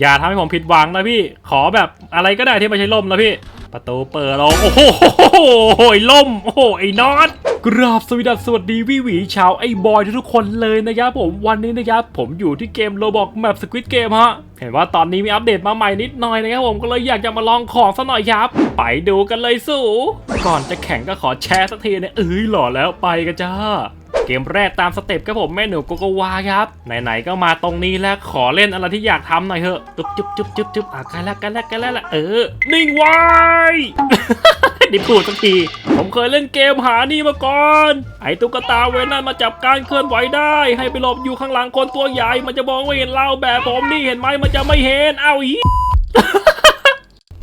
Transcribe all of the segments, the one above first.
อย่าทำให้ผมผิดหวังนะพี่ ขอแบบอะไรก็ได้ที่ไม่ใช่ล่มนะพี่ ประตูเปิดล้วโอ้โหล่ม โอ้โห ไอ้นอตกราบสวัสดีสวัสดีวิวีชาวไอ้บอยทุกคนเลยนะครับผมวันนี้นะครับผมอยู่ที่เกมโลบอกแมปสควิตเกมฮะ เห็นว่าตอนนี้มีอัปเดตมาใหม่นิดหน่อยนะครับผมก็เลยอยากจะมาลองของสักหน่อยครับ ไปดูกันเลยสู่ก่อนจะแข่งก็ขอแชร์สักทีนะเอ้ยหล่อแล้วไปกันจ้า เกมแรกตามสเต็ปครับผมแม่หนูโกโกวาครับไหนๆก็มาตรงนี้แล้วขอเล่นอะไรที่อยากทำหน่อยเถอะจุ๊บจุ๊บจุ๊บจุ๊บจุ๊บอะกันแล้วกันแล้วกันแล้วละเออนิ่งไว้ดิพูดสักที ผมเคยเล่นเกมหานี่มาก่อน ไอ้ตุ๊กตาเวนั่นมาจับการเคลื่อนไหวได้ ให้ไปหลบอยู่ข้างหลังคนตัวใหญ่ มันจะมองไม่เห็นเราแบบผมนี่เห็นไหมมันจะไม่เห็น เอาอี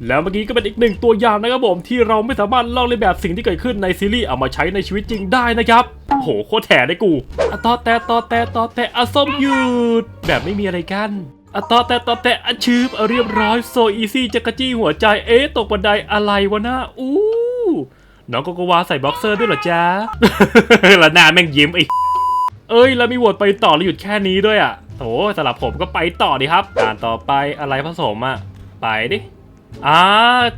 แล้วเมื่อกี้ก็เป็นอีกหนึ่งตัวอย่างนะครับผมที่เราไม่สามารถลอกเลียนแบบสิ่งที่เกิดขึ้นในซีรีส์เอามาใช้ในชีวิตจริงได้นะครับโหโคตรแถได้กูอะตอแต่ตอแต่ตอแต่อะส้มหยุดแบบไม่มีอะไรกันอะตอแต่ตอแต่อะชืบอเรียบร้อยโซอีซี่จะกรจี้หัวใจเอ๊ะตกบันไดอะไรวะน่าอู้น้องโกโกวาใส่บ็อกเซอร์ด้วยเหรอจ๊ะล้วหน้าแม่งยิ้มไอ้เอ้ยแล้วมีโหวตไปต่อแล้วหยุดแค่นี้ด้วยอะโอ้สำหรับผมก็ไปต่อดีครับการต่อไปอะไรผสมอะไปดิ อ่า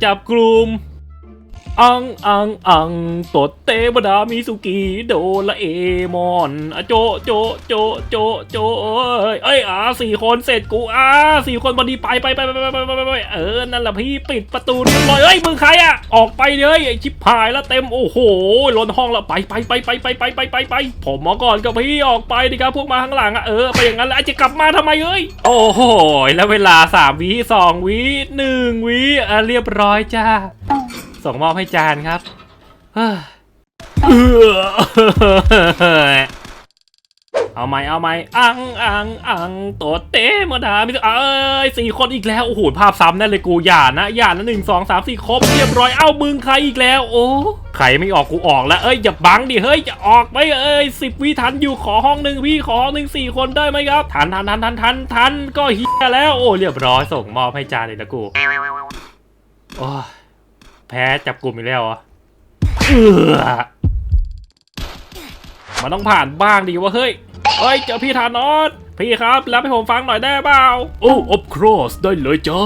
จับกลุ่ม อังอังอังตดเตบดามิสุกิโดละเอมอนอะโจโจโจโจโจเอ้ยเอ้ยอ่าสี่คนเสร็จกูอ่าสี่คนพอดีไปไปไปไปไปไปไปเออนั่นแหละพี่ปิดประตูเรียบร้อยเอ้ยมึงใครอะออกไปเลยไอชิบหายแล้วเต็มโอ้โหล้นห้องแล้วไปไปไปไปไปไปไปไปไปผมมาก่อนกับพี่ออกไปดิครับพวกมาข้างหลังอะเออไปอย่างนั้นแล้วจะกลับมาทำไมเอ้ยโอ้โหแล้วเวลาสามวิสองวิหนึ่งวิอะเรียบร้อยจ้า ส่งมอบให้จานครับเอาไหมเอาไหมอังอังอังตัวเต้มาดามิเอ้ยสี่คนอีกแล้ว โอ้โห ภาพซ้ำแน่เลยกูอย่านะ อย่านะหนึ่งสองสามสี่ครบเรียบร้อย เอ้ามึงใครอีกแล้ว โอ้ใครไม่ออกกูออกแล้ว เอ้ย อย่าบังดิ เฮ้ยจะออกไหมเอ้ยสิบวิทันอยู่ขอห้องหนึ่งพี่ขอห้องหนึ่งสี่คนได้ไหมครับ ทันทันทันทันทันทันก็เฮียแล้ว โอ้เรียบร้อยส่งมอบให้จานเลยนะกูโอ้ แพ้จับกลุ่มอีกแล้วเหรอะเออมันต้องผ่านบ้างดีวะเฮ้ยเฮ้ยเจอพี่ธานอสพี่ครับรับให้ผมฟังหน่อยได้เปล่าโอ้อบครอสได้เลยจ้า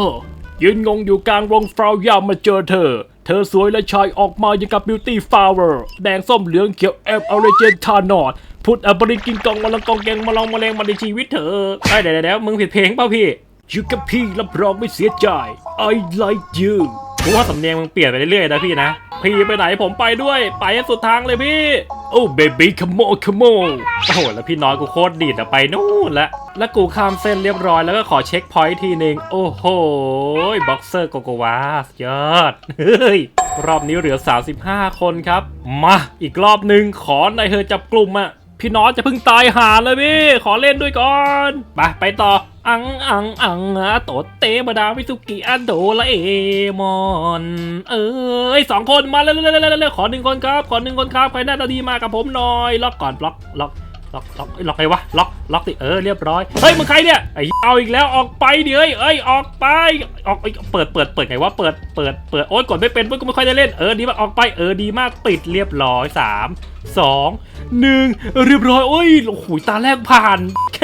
ยืนงงอยู่กลางวงฟราวยามมาเจอเธอ เธอสวยและชายออกมาอย่างกับบิวตี้ฟลาวเวอร์แดงส้มเหลืองเขียวแอมออเรเจนทานอดพุทธอบริกินกองมาลังกองแกงมาลองมาเลงมาในชีวิตเธอเอ้ยเดี๋ยวเดี๋ยวมึงผิดเพลงเปล่าพี่อยู่กับพี่รับรองไม่เสียใจ I like you กูว่าสำเนียงมึงเปลี่ยนไปเรื่อยๆนะพี่นะ พี่ไปไหนผมไปด้วย ไปให้สุดทางเลยพี่ โอ้เบบี้ขโมขโมโอ้โหแล้วพี่น้อยกูโคตรดีดอะไปนู่นละแล้วกูข้ามเส้นเรียบร้อยแล้วก็ขอเช็คพอยท์ทีหนึ่งโอ้โหบ็อกเซอร์โกโกวาสยอด เฮ้ย รอบนี้เหลือ 35 คนครับ มาอีกรอบหนึ่งขอในอยเธอจับกลุ่มอะพี่น้อยจะเพิ่งตายหาเลยพี่ ขอเล่นด้วยก่อน ไปไปต่อ อังอังอังอะโตเตมาดาวิสุกิอันโดละเอมอนเอ้ยสองคนมาเร็วๆๆๆๆขอหนึ่งคนครับ ขอหนึ่งคนครับ ใครหน้าตาดีมากับผมหน่อย ล็อกก่อนล็อกล็อกล็อกล็อกเอ้ล็อกไงวะล็อกล็อกสิเออเรียบร้อยเฮ้ยมึงใครเนี่ยไอ้เอาอีกแล้วออกไปเดิเฮ้ยเอ้ยออกไปออกเอ้ยเปิดเปิดเปิดไงวะเปิดเปิดเปิดโอ๊ยกดไม่เป็นเพื่อนก็ไม่ค่อยได้เล่นเออดีมากออกไปเออดีมากปิดเรียบร้อยสามสองหนึ่งเรียบร้อยโอ้ยโอ้โหตาแรกผ่าน เค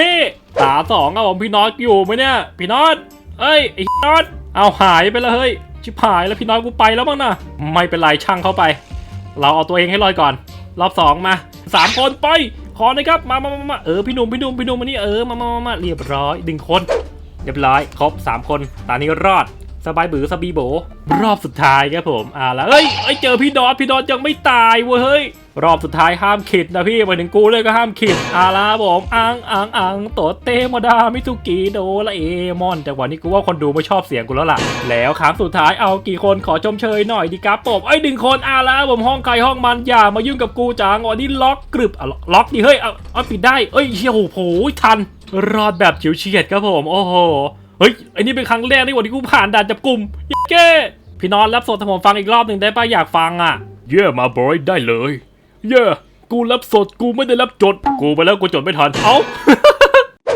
ตาสองครับผมพี่น็อตอยู่ไหมเนี่ย พี่น็อตเอ้ยไอ้น็อตเอาหายไปแล้วเฮ้ยชิบหายแล้วพี่น็อตกูไปแล้วบ้างนะไม่เป็นไรช่างเข้าไป เราเอาตัวเองให้รอดก่อน รอบสองมาสามคนไปขอหนะครับมามามามาเออพี่หนุ่มพี่หนุ่มพี่หนุ่มมานี่เออมามามามาเรียบร้อยดึงคน เรียบร้อยครบสามคนตอนนี้รอด สบายบือสบีโบ รอบสุดท้ายครับผมอ่าแล้วเอ้ยเอ้ยเจอพี่ดอทพี่ดอทยังไม่ตายเว้ยเฮ้ยรอบสุดท้ายห้ามขิดนะพี่ไปถึงกูเลยก็ห้ามขิดอาละผมอังอังอังโตเตมดามิซุกิโดละเอมอนแต่วันนี้กูว่าคนดูไม่ชอบเสียงกูแล้วล่ะ แล้วครั้งสุดท้ายเอากี่คนขอชมเชยหน่อยดีครับผมไอ้ยหนึ่งคนอาละผมห้องใครห้องมันอย่ามายุ่งกับกูจังวันนี้ล็อกกรึบอะล็อกดิเฮ้ยเอาเอาปิดได้เอ้ยเชี่ยโอ้โหทันรอดแบบเฉิวเฉียดครับผม โอ้โห เฮ้ยไอ้นี่เป็นครั้งแรกที่วันที่กูผ่านด่านจับกลุ่มเย้เก้พี่นอนรับสดให้ผมฟังอีกรอบหนึ่งได้ป่ะอยากฟังอะ เย่มาบอยได้เลย เย่กูรับสดกูไม่ได้รับจด กูไปแล้วกูจดไม่ทันเอ้า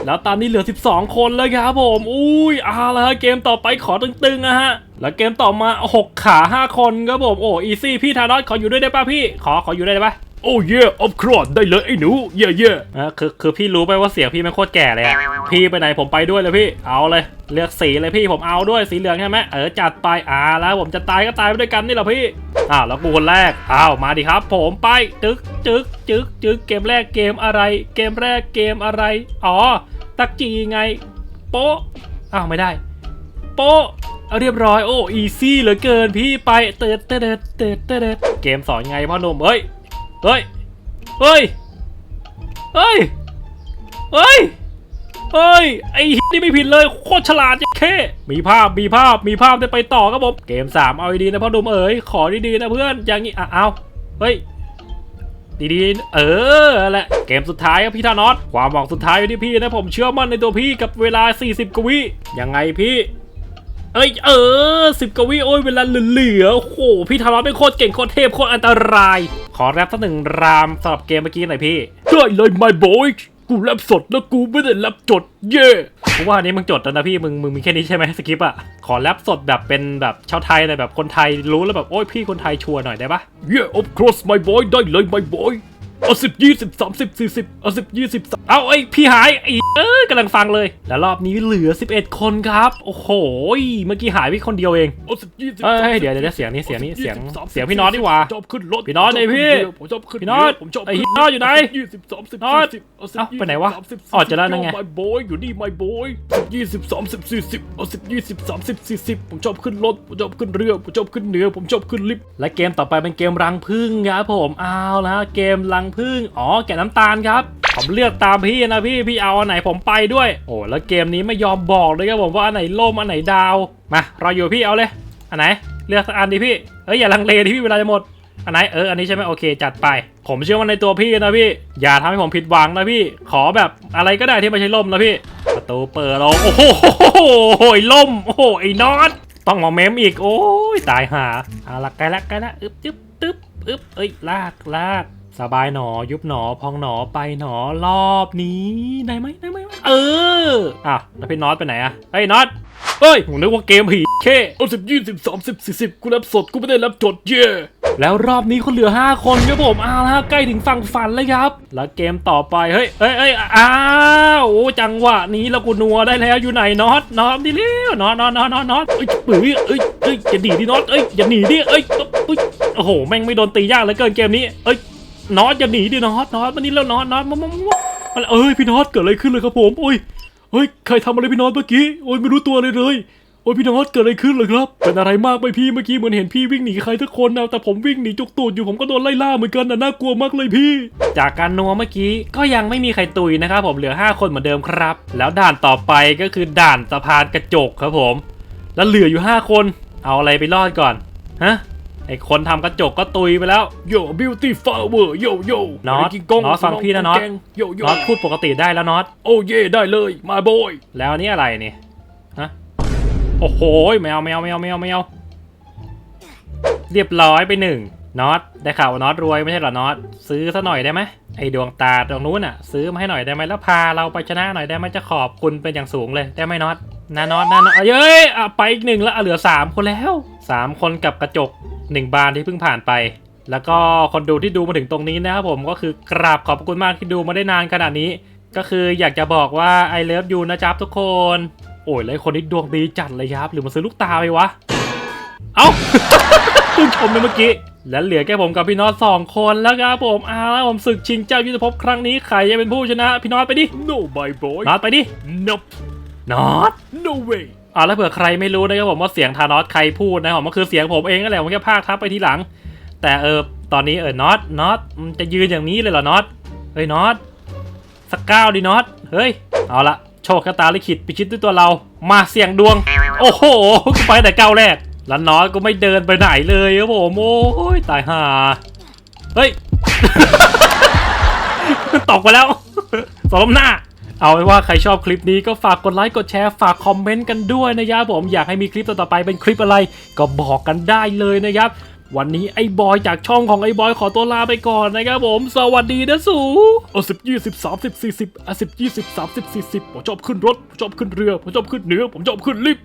แล้วตอนนี้เหลือ 12 คนแล้วครับผม อุ้ยเอาละฮะเกมต่อไปขอตึงๆนะฮะ แล้วเกมต่อมา 6 ขา 5 คนครับผม โอ้ อีซี่ พี่ธานอสขออยู่ด้วยได้ป่ะพี่ ขอขออยู่ด้วยได้ป่ะ โอ้เย่ออฟครอสได้เลยไอ้หนู เย่เย่คือคือพี่รู้ไปว่าเสียงพี่ไม่โคตรแก่เลยอะพี่ไปไหนผมไปด้วยเลยพี่เอาเลย เลือกสีเลยพี่ผมเอาด้วยสีเหลืองใช่ไหมเออจัดไปอ่าแล้วผมจะตายก็ตายไปด้วยกันนี่แหละพี่อ้าวแล้วกูคนแรกอ้าวมาดิครับ ผมไปจึกจึกจึกจึกเกมแรกเกมอะไร เกมแรกเกมอะไรอ๋อตักจีไง โป๊ะอ้าวไม่ได้ โป๊ะเอาเรียบร้อยโอ้อีซี่เหลือเกินพี่ไปเติร์ดเติร์ดเติร์ดเติร์ดเกมสอนไงพ่อหนุ่มเฮ้ย เฮ้ย เฮ้ย เฮ้ย เฮ้ย เฮ้ย ไอ้นี่ไม่ผิดเลย โคตรฉลาดจ๊แค่มีภาพ มีภาพ มีภาพได้ไปต่อครับผม เกม 3 เอาดีๆนะพ่อหนุ่มเอ๋ย ขอดีๆนะเพื่อน อย่างนี้ อะ เอา เฮ้ย ดีๆ เออแหละ เกมสุดท้ายครับพี่ธานอสความหวังสุดท้ายอยู่ที่พี่นะผมเชื่อมั่นในตัวพี่กับเวลา 40กวิยังไงพี่ เอ้ยเออสิบกวิโอ้ยเวลาเหลือๆโอ้โหพี่ธานอสเป็นโคตรเก่งโคตรเทพโคตรอันตราย ขอแรปสักหนึ่งรามสำหรับเกมเมื่อกี้หน่อยพี่ได้เลย my boy กูแรปสดแล้วกูไม่ได้แรปจดเย่เพราะว่าอันนี้มึงจดแล้วนะพี่มึงมึงมีแค่นี้ใช่ไหมสคริปอะขอแรปสดแบบเป็นแบบชาวไทยเลยแบบคนไทยรู้แล้วแบบโอ้ยพี่คนไทยชัวร์หน่อยได้ปะ Yeah of course my boy ได้เลย my boy เอาสิบยี่สิบสามสิบสี่สิบเอาสิบยี่สิบเอาไอ้ยพี่หายไอ้เอ้ยกำลังฟังเลย แล้วรอบนี้เหลือ11คนครับ โอ้โหเมื่อกี้หายไปคนเดียวเองเอาสิบยี่สิบเอ้ยเดี๋ยวเดี๋ยวเสียงนี้เสียงนี้เสียงเสียงพี่น็อตดีกว่าชอบขึ้นรถพี่น็อตไอ้พี่ผมชอบขึ้นพี่น็อตผมชอบไอ้พี่น็อตอยู่ไหนยี่สิบสามสิบน็อตสี่สิบเอาสิบเอ้าไปไหนวะยี่สิบอ๋อเจอแล้วนั่นไง my boy อยู่นี่ my boy สิบยี่สิบสามสิบสี่สิบเอาสิบยี่สิบสามสิบสี่สิบผมชอบขึ้นรถผมชอบขึ้นเรือผมชอบขึ้นเหนือผมชอบขึ้นลิฟต์และเกมต่อไปเป็นเกมรังพึ่งครับผมเอาแล้วเกมรังพึ่งอ๋อแกะน้ำตาลครับผมเลือกตามพี่นะพี่พี่เอาอันไหนผมไปด้วย โอ้แล้วเกมนี้ไม่ยอมบอกเลยครับผมว่าอันไหนล่มอันไหนดาวมาเราอยู่พี่เอาเลย อันไหน เลือกสักอันดิพี่เอ้ยอย่าลังเลดิพี่เวลาจะหมดอันไหนเอออันนี้ใช่ไหมโอเคจัดไป ผมเชื่อว่าในตัวพี่นะพี่อย่าทำให้ผมผิดหวังนะพี่ ขอแบบอะไรก็ได้ที่ไม่ใช่ล่มนะพี่ประตูเปิดแล้วโอ้โหล่มโอ้โหไอ้นอตต้องมาเมมอีกโอ้ยตายหาเอาละใกล้ละใกล้ละอึบจึ๊บตึ๊บอึบเอ้ยลากลาก สบายหนอยุบหนอพองหนอไปหนอรอบนี้ได้ไหมได้ไหมเอออะแล้วพี่น็อตไปไหนอะเฮ้ยน็อตเฮ้ยผมนึกว่าเกมผีเค่เอาสิบยี่สิบสามสิบสี่สิบกูรับสดกูไม่ได้รับจดเย่แล้วรอบนี้คนเหลือ 5 คนครับผมเอาละใกล้ถึงฝั่งฝันแล้วครับ แล้วเกมต่อไปเฮ้ยเอ้ยเอ้ยอ้าวโอ้จังหวะนี้เรากูนัวได้แล้วอยู่ไหนน็อตน็อตดิเร็วน็อตน็อตน็อตน็อตน็อตเอ้ยเอ้ยเอ้ยเอ้ยอย่าหนีดิน็อตเอ้ยอย่าหนีดิเอ้ยเอ้ยโอ้โหแม่งไม่โดนตียากเลือเกินเกมนี้เอ้ย น็อตอย่าหนีดิน็อตน็อตมานี่แล้วน็อตน็อตมามามามาเอ้ยพี่น็อตเกิดอะไรขึ้นเลยครับผมโอ้ยเฮ้ยใครทำอะไรพี่น็อตเมื่อกี้โอ้ยไม่รู้ตัวเลยเลยโอ้ยพี่น็อตเกิดอะไรขึ้นเลยครับเป็นอะไรมากไหมพี่เมื่อกี้เหมือนเห็นพี่วิ่งหนีใครทุกคนนะแต่ผมวิ่งหนีจุกตูดอยู่ผมก็โดนไล่ล่าเหมือนกันนะน่ากลัวมากเลยพี่ จากการนัวเมื่อกี้ก็ยังไม่มีใครตุยนะครับผมเหลือ 5 คนเหมือนเดิมครับ แล้วด่านต่อไปก็คือด่านสะพานกระจกครับผม แล้วเหลืออยู่ 5 คน เอาอะไรไปรอดก่อนฮะ ไอคนทำกระจกก็ตุยไปแล้ว โย่ beauty flower โย่โย่น็อตกินกงน็อตฟังพี่นะน็อตแกงโย่โย่น็อตพูดปกติได้แล้วน็อตโอ้เย่ได้เลย my boy แล้วอันนี่อะไรนี่ฮะโอ้โหแมวแมวแมวแมวแมวเรียบร้อยไปหนึ่งน็อตได้ข่าวว่าน็อตรวยไม่ใช่เหรอน็อตซื้อซะหน่อยได้ไหมไอ้ดวงตาตรงนู้นอะ ซื้อมาให้หน่อยได้ไหมแล้วพาเราไปชนะหน่อยได้ไหมจะขอบคุณเป็นอย่างสูงเลยได้ไหมน็อตนะน็อตนะน็อตเอ้ยอะไปอีกหนึ่งแล้วอะเหลือสามคนแล้วสามคนกับกระจก หนึ่งบานที่เพิ่งผ่านไป แล้วก็คนดูที่ดูมาถึงตรงนี้นะครับผมก็คือกราบขอบคุณมากที่ดูมาได้นานขนาดนี้ ก็คืออยากจะบอกว่า I love you นะจ๊บทุกคน โอ้ยแล้วไอ้คนนี้ดวงดีจัดเลยครับ หรือมาซื้อลูกตาไปวะ เอ้าเพิ่งชมไปเมื่อกี้และเหลือแค่ผมกับพี่น็อตสองคนแล้วครับผมอ้าวผมศึกชิงเจ้ายุทธภพครั้งนี้ใครจะเป็นผู้ชนะ พี่น็อตไปดิ no my boy น็อตไปดิ nope น็อต no way อ่าแล้วเผื่อใครไม่รู้นะครับผมว่าเสียงธานอสใครพูดนะครับผมก็คือเสียงผมเองนั่นแหละผมแค่พากทับไปทีหลัง แต่เออตอนนี้เออน็อตน็อตมันจะยืนอย่างนี้เลยเหรอน็อตเฮ้ยน็อตสักก้าวดิน็อตเฮ้ยเอาละโชคชะตาลิขิตพิชิตด้วยตัวเรา มาเสี่ยงดวง โอ้โหกูไปแต่ก้าวแรก แล้วน็อตก็ไม่เดินไปไหนเลยครับผมโอ้ยตายห่าเฮ้ยตกไปแล้วสมหน้า เอาไว้ว่าใครชอบคลิปนี้ก็ฝากกดไลค์กดแชร์ฝากคอมเมนต์กันด้วยนะครับผมอยากให้มีคลิปต่อๆไปเป็นคลิปอะไร ก็บอกกันได้เลยนะครับ วันนี้ไอ้บอยจากช่องของไอ้บอยขอตัวลาไปก่อนนะครับผม สวัสดีนะสูโอาสิบยี่สิบสามสิบสี่สิบเอาสิบยี่สิบสามสิบสี่สิบผมชอบขึ้นรถผมชอบขึ้นเรือผมชอบขึ้นเหนือผมชอบขึ้นลิฟต์